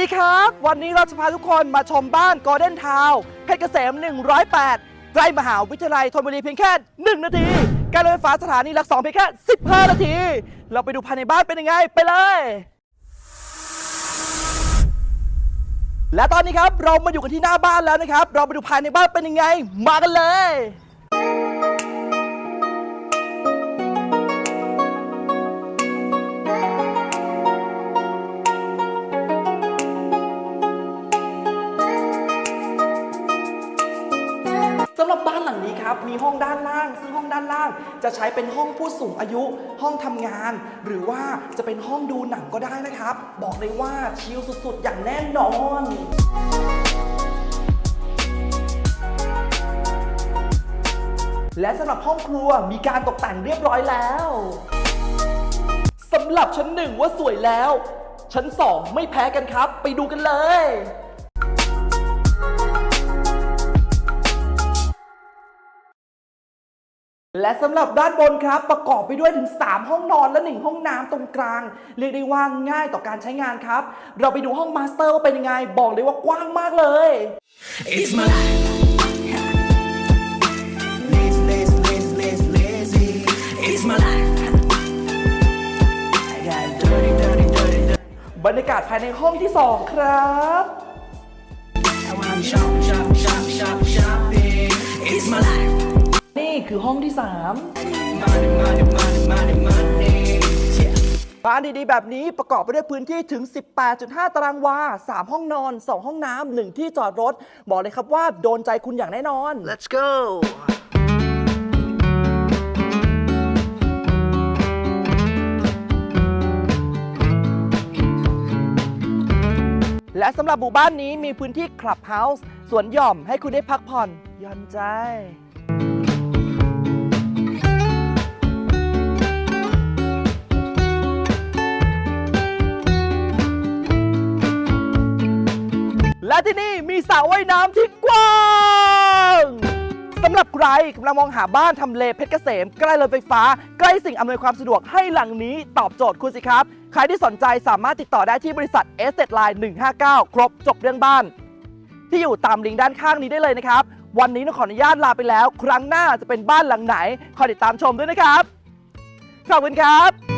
ดีครับ วันนี้เราจะพาทุกคนมาชมบ้าน Golden Town เพชรเกษม 108ใกล้มหาวิทยาลัยธนบุรีเพียงแค่ 1 นาที การรถไฟฟ้าสถานีหลักสองเพียงแค่ 15 นาที เราไปดูภายในบ้านเป็นยังไง ไปเลย และตอนนี้ครับเรามาอยู่กันที่หน้าบ้านแล้วนะครับ เราไปดูภายในบ้านเป็นยังไง มากันเลย ครับ มีห้องด้านล่าง ซึ่งห้องด้านล่าง จะใช้เป็นห้องผู้สูงอายุ ห้องทำงาน หรือว่าจะเป็นห้องดูหนังก็ได้นะครับ บอกเลยว่าชิลสุดๆ อย่างแน่นอนและสำหรับห้องครัวมีการตกแต่งเรียบร้อยแล้วสำหรับชั้นหนึ่งว่าสวยแล้ว ชั้นสองไม่แพ้กันครับ ไปดูกันเลย และสำหรับด้านบนครับประกอบไปด้วยถึง 3 ห้องนอนและ 1 ห้องน้ำตรงกลาง เรียกได้ว่าง่ายต่อการใช้งานครับ เราไปดูห้องมาสเตอร์ว่าเป็นยังไง บอกเลยว่ากว้างมากเลย It's my life. Lazy, lazy, lazy, lazy, lazy. It's my life. I got dirty, dirty, dirty, dirty. บรรยากาศภายในห้องที่ 2 ครับ I wanna shop, shop, ห้องที่ 3 บ้านดีๆ แบบนี้ประกอบไปด้วยพื้นที่ถึง 18.5 ตารางวา 3 ห้องนอน 2 ห้องน้ำ 1 ที่จอดรถ บอกเลยครับว่าโดนใจคุณอย่างแน่นอน Let's go. และสำหรับหมู่บ้านนี้มีพื้นที่คลับเฮาส์สวนหย่อมให้คุณได้พักผ่อนหย่อนใจ ที่นี่มีสระว่ายน้ำที่กว้างสำหรับใครกำลังมองหาบ้านทำเลเพชรเกษม ใกล้รถไฟฟ้า ใกล้สิ่งอำนวยความสะดวกให้หลังนี้ตอบโจทย์คุณสิครับ ใครที่สนใจสามารถติดต่อได้ที่บริษัท e s t e t Line 159 ครบจบเรื่องบ้าน ที่อยู่ตามลิงก์ด้านข้างนี้ได้เลยนะครับ วันนี้ต้องขออนุญาตลาไปแล้ว ครั้งหน้าจะเป็นบ้านหลังไหนคอยติดตามชมด้วยนะครับ ขอบคุณครับ